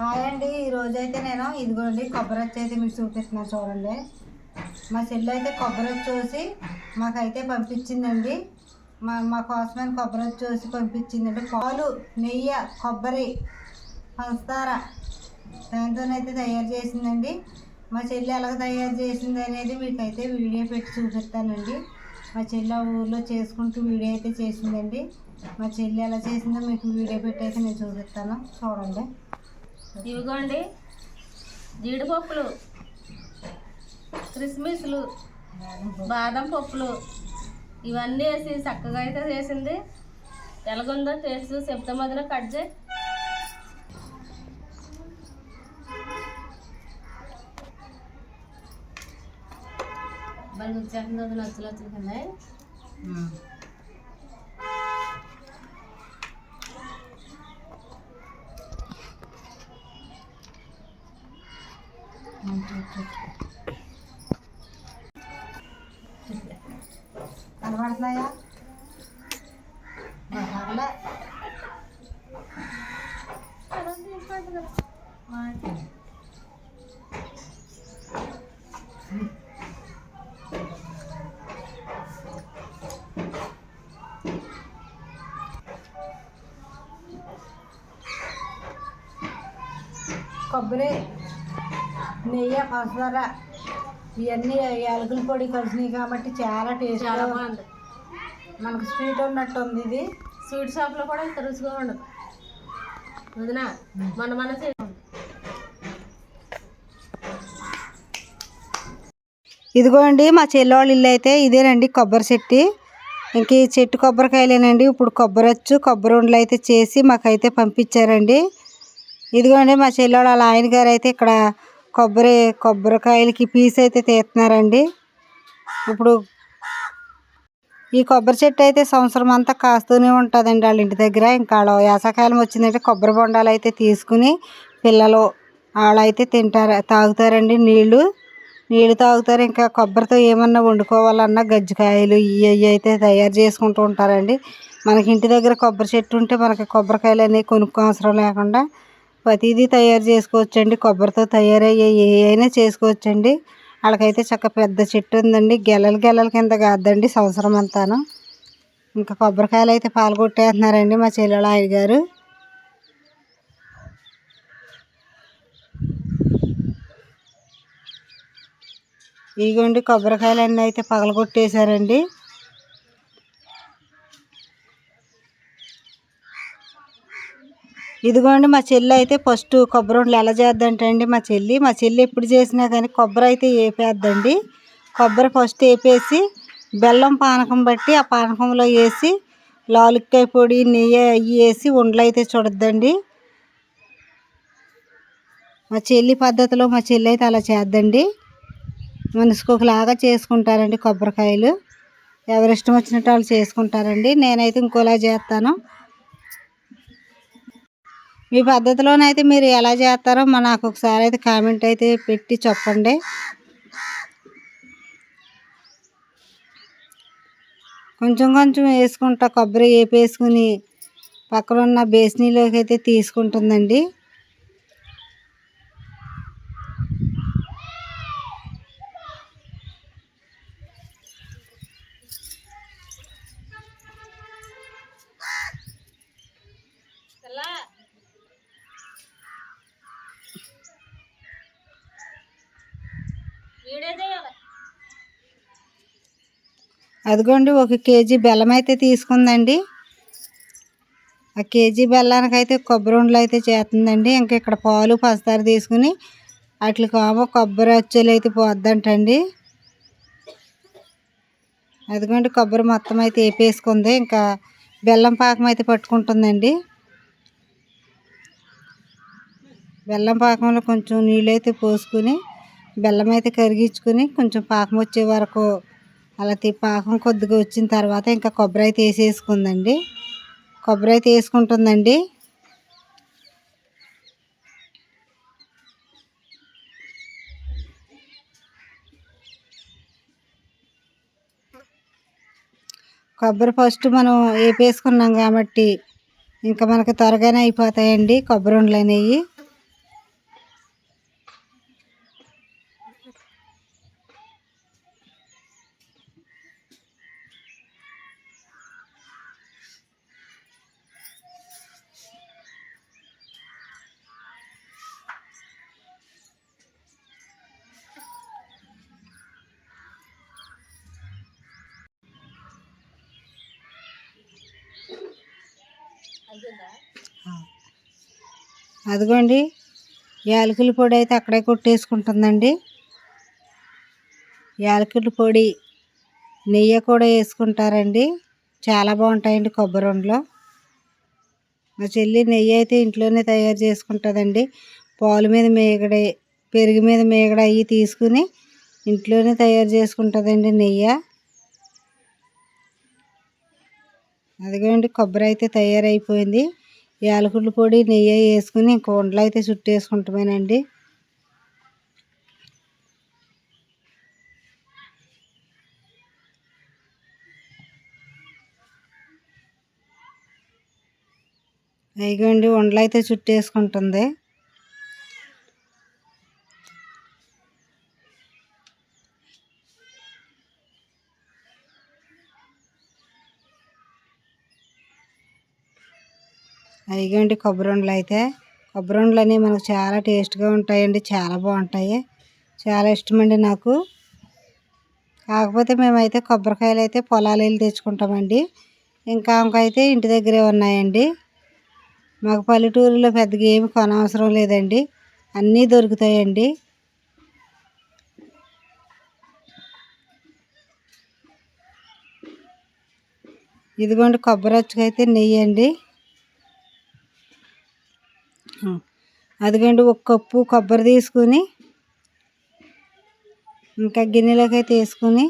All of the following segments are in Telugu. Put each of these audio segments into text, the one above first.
హాయ్ అండి. ఈరోజు అయితే నేను ఇదిగోండి కొబ్బరి వచ్చి అయితే మీరు చూపిస్తున్నాను చూడండి. మా చెల్లి అయితే కొబ్బరి చూసి మాకైతే పంపించిందండి. మా మా కోసమైన కొబ్బరి వచ్చి చూసి పంపించిందండి. పాలు నెయ్యి కొబ్బరి పంచదార దాంతోనైతే తయారు చేసిందండి. మా చెల్లి ఎలాగ తయారు చేసింది అనేది మీకైతే వీడియో పెట్టి చూపిస్తానండి. మా చెల్లి ఆ ఊర్లో చేసుకుంటూ వీడియో అయితే చేసిందండి. మా చెల్లి ఎలా చేసిందో మీకు వీడియో పెట్టి అయితే నేను చూపిస్తాను. చూడండి. ఇవిగోండి జీడిపప్పులు క్రిస్మిస్లు బాదం పప్పులు ఇవన్నీ వేసి చక్కగా అయితే చేసింది. ఎలాగుందో టేస్ట్ చెప్తా మధ్యలో కట్ చేయి. బాగా వచ్చేస్తుంది అది నచ్చులు వచ్చింది కనబడుతున్నాయా పర్లే కొబ్బరి నెయ్యి పంచదార ఇవన్నీ యాలకుల పొడి కలిసినాయి కాబట్టి చాలా టేస్ట్ చాలా బాగుంది. మనకు స్వీట్ ఉన్నట్టు ఉంది ఇది. స్వీట్ షాప్లో కూడా ఇంత రుచిగా ఉండదు. వదినా మన మన చే- ఇదిగోండి మా చెల్లోళ్ళ ఇల్లు అయితే ఇదేనండి కొబ్బరి చెట్టు. ఇంక ఈ చెట్టు కొబ్బరికాయలేనండి ఇప్పుడు కొబ్బరి వచ్చు కొబ్బరి ఉండలు అయితే చేసి మాకైతే పంపించారండి. ఇదిగోండి మా చెల్లోళ్ళ వాళ్ళ ఆయన గారు అయితే ఇక్కడ కొబ్బరి కొబ్బరికాయలకి పీస్ అయితే తీస్తున్నారండి. ఇప్పుడు ఈ కొబ్బరి చెట్టు అయితే సంవత్సరం అంతా కాస్తూనే ఉంటుందండి వాళ్ళ ఇంటి దగ్గర. ఇంకా వాళ్ళ వేసవకాలం వచ్చిందంటే కొబ్బరి బొండాలు అయితే తీసుకుని పిల్లలు వాళ్ళైతే తింటారు తాగుతారండి నీళ్ళు. నీళ్ళు తాగుతారు ఇంకా కొబ్బరితో ఏమన్నా వండుకోవాలన్నా గజ్జికాయలు ఇవి అవి అయితే తయారు చేసుకుంటూ ఉంటారండి. మనకి ఇంటి దగ్గర కొబ్బరి చెట్టు ఉంటే మనకి కొబ్బరికాయలు అనేవి కొనుక్కో అవసరం లేకుండా ప్రతిదీ తయారు చేసుకోవచ్చండి. కొబ్బరితో తయారయ్యే ఏ అయినా చేసుకోవచ్చండి. వాళ్ళకైతే చక్క పెద్ద చెట్టు ఉందండి. గెలలు గెలలు కింద కాదండి సంవత్సరం అంతాను. ఇంకా కొబ్బరికాయలు అయితే పాలు కొట్టేస్తున్నారండి మా చెల్లెల ఆయన గారు. ఇగోండి కొబ్బరికాయలు అన్నీ అయితే పగలగొట్టేశారండి. ఇదిగోండి మా చెల్లి అయితే ఫస్ట్ కొబ్బరి ఉండలు ఎలా చేద్దంటండి మా చెల్లి. మా చెల్లి ఎప్పుడు చేసినా కానీ కొబ్బరి అయితే వేపేద్దండి కొబ్బరి ఫస్ట్ వేపేసి బెల్లం పానకం బట్టి ఆ పానకంలో వేసి లాలిక్కాయ పొడి నెయ్యి అవి వేసి ఉండలు అయితే చూడద్దండి. మా చెల్లి పద్ధతిలో మా చెల్లి అయితే అలా చేద్దండి. మనసుకు ఒకలాగా చేసుకుంటారండి కొబ్బరికాయలు. ఎవరి ఇష్టం వచ్చినట్టు వాళ్ళు చేసుకుంటారండి. నేనైతే ఇంకోలా చేస్తాను. మీ పద్ధతిలోనైతే మీరు ఎలా చేస్తారో మా నాకు ఒకసారి అయితే కామెంట్ అయితే పెట్టి చెప్పండి. కొంచెం కొంచెం వేసుకుంటా కొబ్బరి వేపేసుకుని పక్కన ఉన్న బేసినీలోకి అయితే తీసుకుంటుందండి వీడియో చేయాలి అదిగోండి ఒక కేజీ బెల్లం అయితే తీసుకుందండి. ఆ కేజీ బెల్లానికి అయితే కొబ్బరి ఉండలు అయితే చేస్తుందండి. ఇంకా ఇక్కడ పాలు పస్తార తీసుకుని వాటికి ఏమో కొబ్బరి వచ్చేలు అయితే పోద్దంటండి. అదిగోండి కొబ్బరి మొత్తం అయితే వేపేసుకుంది. ఇంకా బెల్లం పాకం అయితే పట్టుకుంటుందండి. బెల్లం పాకంలో కొంచెం నీళ్ళు అయితే పోసుకుని బెల్లం అయితే కరిగించుకుని కొంచెం పాకం వచ్చే వరకు అలా పాకం కొద్దిగా వచ్చిన తర్వాత ఇంకా కొబ్బరి అయితే వేసేసుకుందండి. కొబ్బరి అయితే వేసుకుంటుందండి. కొబ్బరి ఫస్ట్ మనం వేపేసుకున్నాం కాబట్టి ఇంకా మనకి త్వరగానే అయిపోతాయండి కొబ్బరి ఉండలు అనేవి అదిగోండి యాలకుల పొడి అయితే అక్కడే కొట్టేసుకుంటుందండి. యాలకుల పొడి నెయ్యి కూడా వేసుకుంటారండి. చాలా బాగుంటాయండి కొబ్బరి ఉండలు. మా చెల్లి నెయ్యి అయితే ఇంట్లోనే తయారు చేసుకుంటుందండి. పాలు మీద మేగడ పెరుగు మీద మేగడ అవి తీసుకుని ఇంట్లోనే తయారు చేసుకుంటుందండి నెయ్యి. అదిగోండి కొబ్బరి అయితే తయారైపోయింది. యాలకుల పొడి నెయ్యి వేసుకుని ఇంక ఉండలు అయితే చుట్టేసుకుంటామేనండి అయిగోండి ఉండలు అయితే చుట్టేసుకుంటుంది. అయిగోండి కొబ్బరి ఉండలు అయితే. కొబ్బరి ఉండలు అనేవి మనకు చాలా టేస్ట్గా ఉంటాయండి చాలా బాగుంటాయి. చాలా ఇష్టమండి నాకు. కాకపోతే మేమైతే కొబ్బరికాయలు అయితే పొలాలు వెళ్ళి తెచ్చుకుంటామండి. ఇంకా ఇంకైతే ఇంటి దగ్గరే ఉన్నాయండి. మాకు పల్లెటూరులో పెద్దగా ఏమి కొనవసరం లేదండి. అన్నీ దొరుకుతాయండి. ఇదిగోండి కొబ్బరి అచ్చుకైతే నెయ్యి అండి అదిగండి ఒక కప్పు కొబ్బరి తీసుకుని ఇంకా గిన్నెలోకి అయితే వేసుకుని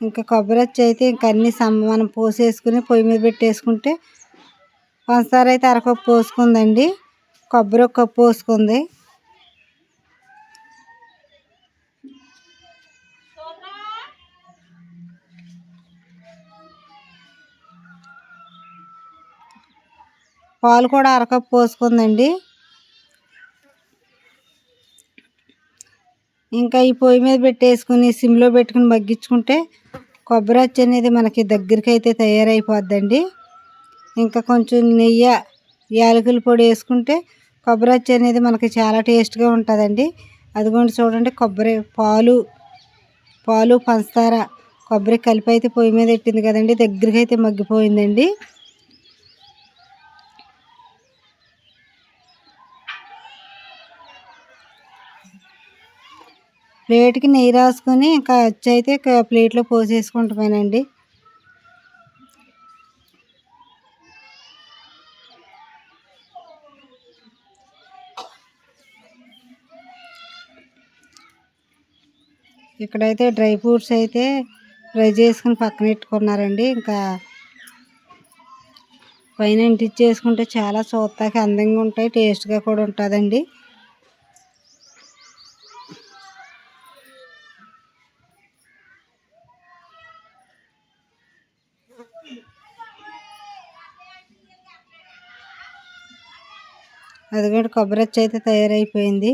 ఇంకా కొబ్బరి వచ్చి అయితే ఇంకా అన్ని మనం పోసేసుకుని పొయ్యి మీద పెట్టేసుకుంటే పంచదార అయితే అరకప్పు పోసుకుందండి. కొబ్బరి ఒక కప్పు పోసుకుంది. పాలు కూడా అరకప్పు పోసుకుందండి. ఇంకా ఈ పొయ్యి మీద పెట్టేసుకుని సిమ్లో పెట్టుకుని మగ్గించుకుంటే కొబ్బరి అచ్చు అనేది మనకి దగ్గరికి అయితే తయారైపోద్దండి. ఇంకా కొంచెం నెయ్యి యాలకుల పొడి వేసుకుంటే కొబ్బరి అచ్చు అనేది మనకి చాలా టేస్ట్గా ఉంటుందండి. అదిగోండి చూడండి కొబ్బరి పాలు పాలు పంచదార కొబ్బరి కలిపి అయితే పొయ్యి మీద పెట్టింది కదండి దగ్గరికి అయితే మగ్గిపోయిందండి. ప్లేట్కి నెయ్యి రాసుకొని ఇంకా అచ్చు అయితే ప్లేట్లో పోసేసుకుంటామేనండి ఇక్కడైతే డ్రై ఫ్రూట్స్ అయితే ఫ్రై చేసుకుని పక్కన పెట్టుకున్నారండి. ఇంకా పైన ఇంటిచ్చేసుకుంటే చాలా చూస్తాకి అందంగా ఉంటాయి టేస్ట్గా కూడా ఉంటుందండి. అది కూడా కొబ్బరి వచ్చి అయితే తయారైపోయింది.